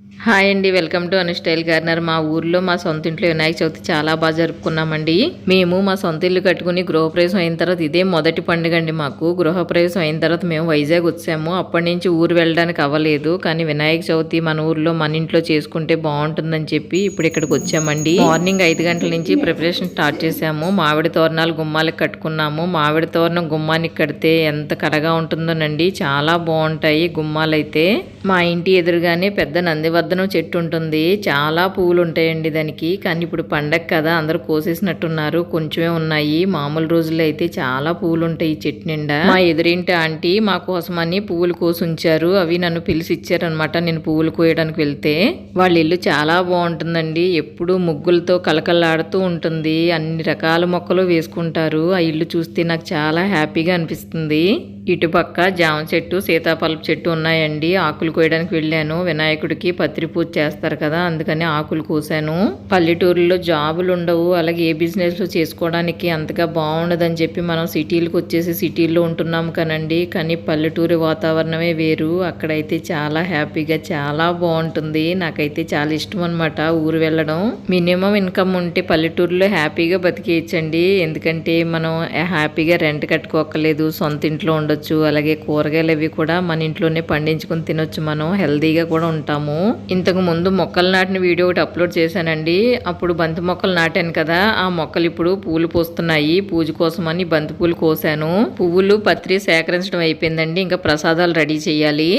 Hi అండి welcome to Anu style garner మా ఊర్లో మా సొంత ఇంట్లో వినాయక చవితి చాలా బాగా జరుపుకున్నామండి. మేము మా సొంత ఇల్లు కట్టుకుని గృహప్రవేశం అయిన తర్వాత ఇదే మొదటి పండుగ అండి మాకు. గృహప్రవేశం అయిన తర్వాత మేము వైజాగ్ వచ్చాము. అప్పటి నుంచి ఊరు వెళ్ళడానికి అవ్వలేదు. కానీ వినాయక చవితి మన ఊర్లో మన ఇంట్లో చేసుకుంటే బాగుంటుందని చెప్పి ఇప్పుడు ఇక్కడికి వచ్చామండి. మార్నింగ్ ఐదు గంటల నుంచి ప్రిపరేషన్ స్టార్ట్ చేసాము మామిడి తోరణాలు గుమ్మాలకు కట్టుకున్నాము. మామిడి తోరణం గుమ్మానికి కడితే ఎంత కడగా ఉంటుందోనండి. చాలా బాగుంటాయి గుమ్మాలైతే. మా ఇంటి ఎదురుగానే పెద్ద నంది నందివర్ధనం చెట్టు ఉంటుంది. చాలా పువ్వులు ఉంటాయండి దానికి. కానీ ఇప్పుడు పండగ కదా అందరూ కోసేసినట్టున్నారు. కొంచెమే ఉన్నాయి. మామూలు రోజుల్లో అయితే చాలా పువ్వులు ఉంటాయి ఈ చెట్టు నిండా. మా ఎదురింటి ఆంటీ మా కోసమని పువ్వులు కోసి ఉంచారు అవి నన్ను పిలిచి ఇచ్చారనమాట నేను పువ్వులు కోయడానికి వెళ్తే. వాళ్ళ ఇల్లు చాలా బాగుంటుందండి. ఎప్పుడు ముగ్గులతో కలకలాడుతూ ఉంటుంది. అన్ని రకాల మొక్కలు వేసుకుంటారు. ఆ ఇల్లు చూస్తే నాకు చాలా హ్యాపీగా అనిపిస్తుంది. ఇటుపక్క జామ చెట్టు సీతాఫలపు చెట్టు ఉన్నాయండి. ఆకులు కోయడానికి వెళ్ళాను. వినాయకుడికి పత్రి పూజ చేస్తారు కదా అందుకని ఆకులు కోసాను. పల్లెటూరులో జాబులు ఉండవు. అలాగే ఏ బిజినెస్ చేసుకోవడానికి అంతగా బాగుండదని చెప్పి మనం సిటీలకు వచ్చేసి సిటీల్లో ఉంటున్నాం కనండి. కానీ పల్లెటూరు వాతావరణమే వేరు. అక్కడైతే చాలా హ్యాపీగా చాలా బాగుంటుంది. నాకైతే చాలా ఇష్టం అనమాట ఊరు వెళ్ళడం. మినిమం ఇన్కమ్ ఉంటే పల్లెటూరులో హ్యాపీగా బతికేయచ్చండి. ఎందుకంటే మనం హ్యాపీగా రెంట్ కట్టుకోకలేదు సొంత ఇంట్లో ఉండొచ్చు అలాగే కూరగాయలు అవి కూడా మన ఇంట్లోనే పండించుకొని తినొచ్చు మనం. హెల్దీగా కూడా ఉంటాము. ఇంతకు ముందు మొక్కలు నాటిన వీడియో ఒకటి అప్లోడ్ చేశానండి. అప్పుడు బంతి మొక్కలు నాటాను కదా. ఆ మొక్కలు ఇప్పుడు పూలు పోస్తున్నాయి. పూజ కోసమని బంతి పూలు కోసాను. పువ్వులు పత్రి సేకరించడం అయిపోయిందండి. ఇంకా ప్రసాదాలు రెడీ చేయాలి.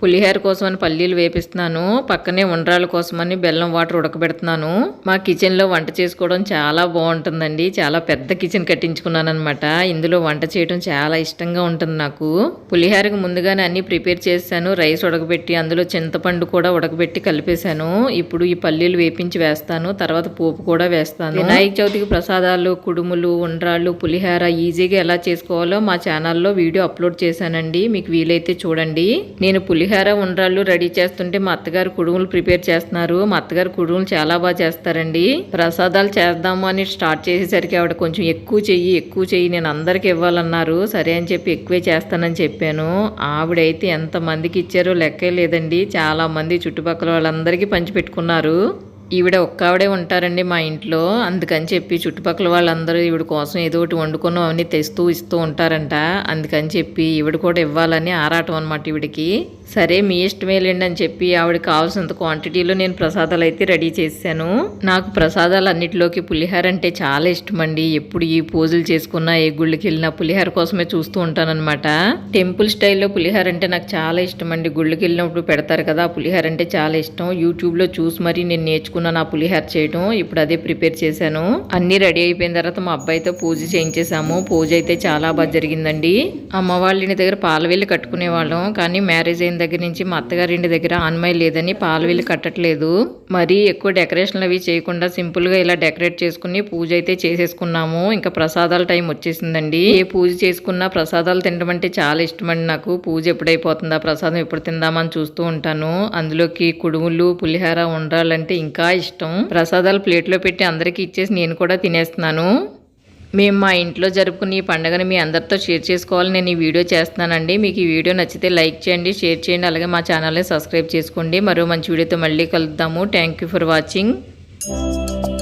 పులిహోర కోసమని పల్లీలు వేపిస్తున్నాను పక్కనే ఉండ్రాల కోసమని బెల్లం వాటర్ ఉడకబెడుతున్నాను. మా కిచెన్లో వంట చేసుకోవడం చాలా బాగుంటుందండి. చాలా పెద్ద కిచెన్ కట్టించుకున్నాను అనమాట ఇందులో వంట చేయడం చాలా ఇష్టంగా ఉంటుంది నాకు. పులిహోరకి ముందుగానే అన్ని ప్రిపేర్ చేశాను. రైస్ ఉడకబెట్టి అందులో చింతపండు కూడా ఉడకబెట్టి కలిపేశాను. ఇప్పుడు ఈ పల్లీలు వేపించి వేస్తాను. తర్వాత పోపు కూడా వేస్తాను. వినాయక చవితికి ప్రసాదాలు కుడుములు ఉండ్రాళ్ళు పులిహోర ఈజీగా ఎలా చేసుకోవాలో మా ఛానల్లో వీడియో అప్లోడ్ చేశానండి. మీకు వీలైతే చూడండి. నేను పులిహార ఉండ్రాళ్ళు రెడీ చేస్తుంటే మా అత్తగారు కుడుములు ప్రిపేర్ చేస్తున్నారు. మా అత్తగారు కుడుములు చాలా బాగా చేస్తారండి. ప్రసాదాలు చేద్దాము అని స్టార్ట్ చేసేసరికి ఆవిడ కొంచెం ఎక్కువ చెయ్యి ఎక్కువ చెయ్యి నేను అందరికి ఇవ్వాలన్నారు. సరే అని చెప్పి ఎక్కువే చేస్తానని చెప్పాను. ఆవిడైతే ఎంతమందికి ఇచ్చారో లెక్కే లేదండి. చాలామంది చుట్టుపక్కల వాళ్ళందరికీ పంచిపెట్టుకున్నారు ఈవిడ ఒక్కావిడే ఉంటారండి మా ఇంట్లో. అందుకని చెప్పి చుట్టుపక్కల వాళ్ళందరూ ఈవిడ కోసం ఏదో ఒకటి వండుకొని అవన్నీ తెస్తూ ఇస్తూ ఉంటారంట. అందుకని చెప్పి ఈవిడ కూడా ఇవ్వాలని ఆరాటం అనమాట ఈవిడికి. సరే మీ ఇష్టమేలేండి అని చెప్పి ఆవిడకి కావాల్సినంత క్వాంటిటీలో నేను ప్రసాదాలు అయితే రెడీ చేశాను. నాకు ప్రసాదాలు అన్నిటిలోకి పులిహోర అంటే చాలా ఇష్టం అండి ఎప్పుడు ఈ పూజలు చేసుకున్నా ఏ గుళ్ళకి వెళ్ళినా పులిహోర కోసమే చూస్తూ ఉంటానన్నమాట. టెంపుల్ స్టైల్లో పులిహోర అంటే నాకు చాలా ఇష్టం అండి గుళ్ళకి వెళ్ళినప్పుడు పెడతారు కదా ఆ పులిహోర అంటే చాలా ఇష్టం. యూట్యూబ్లో చూసి మరీ నేను నేర్చుకున్నాను. ఆ పులిహోర చేయడం ఇప్పుడు అదే ప్రిపేర్ చేశాను. అన్నీ రెడీ అయిపోయిన తర్వాత మా అబ్బాయితో పూజ చేయించేసాము పూజ అయితే చాలా బాగా జరిగిందండి. అమ్మ వాళ్ళ ఇంటి దగ్గర పాలవేలు కట్టుకునే వాళ్ళం కానీ మ్యారేజ్ అయిన దగ్గర నుంచి మా అత్తగారింటి దగ్గర ఆన్మాయి లేదని పాలవేలు కట్టట్లేదు. మరీ ఎక్కువ డెకరేషన్లు అవి చేయకుండా సింపుల్గా ఇలా డెకరేట్ చేసుకుని పూజ అయితే చేసేసుకున్నాము. ఇంకా ప్రసాదాల టైం వచ్చేసిందండి. ఏ పూజ చేసుకున్నా ప్రసాదాలు తినడం అంటే చాలా ఇష్టమండి నాకు. పూజ ఎప్పుడైపోతుందా ప్రసాదం ఎప్పుడు తిందామని చూస్తూ ఉంటాను. అందులోకి కుడుములు పులిహార ఉండాలంటే ఇంకా ఇష్టం. ప్రసాదాలు ప్లేట్లో పెట్టి అందరికీ ఇచ్చేసి నేను కూడా తినేస్తున్నాను. మేము మా ఇంట్లో జరుపుకునే ఈ పండుగను మీ అందరితో షేర్ చేసుకోవాలి నేను ఈ వీడియో చేస్తున్నానండి. మీకు ఈ వీడియో నచ్చితే లైక్ చేయండి షేర్ చేయండి అలాగే మా ఛానల్ని సబ్స్క్రైబ్ చేసుకోండి. మరో మంచి వీడియోతో మళ్ళీ కలుద్దాము. Thank you for watching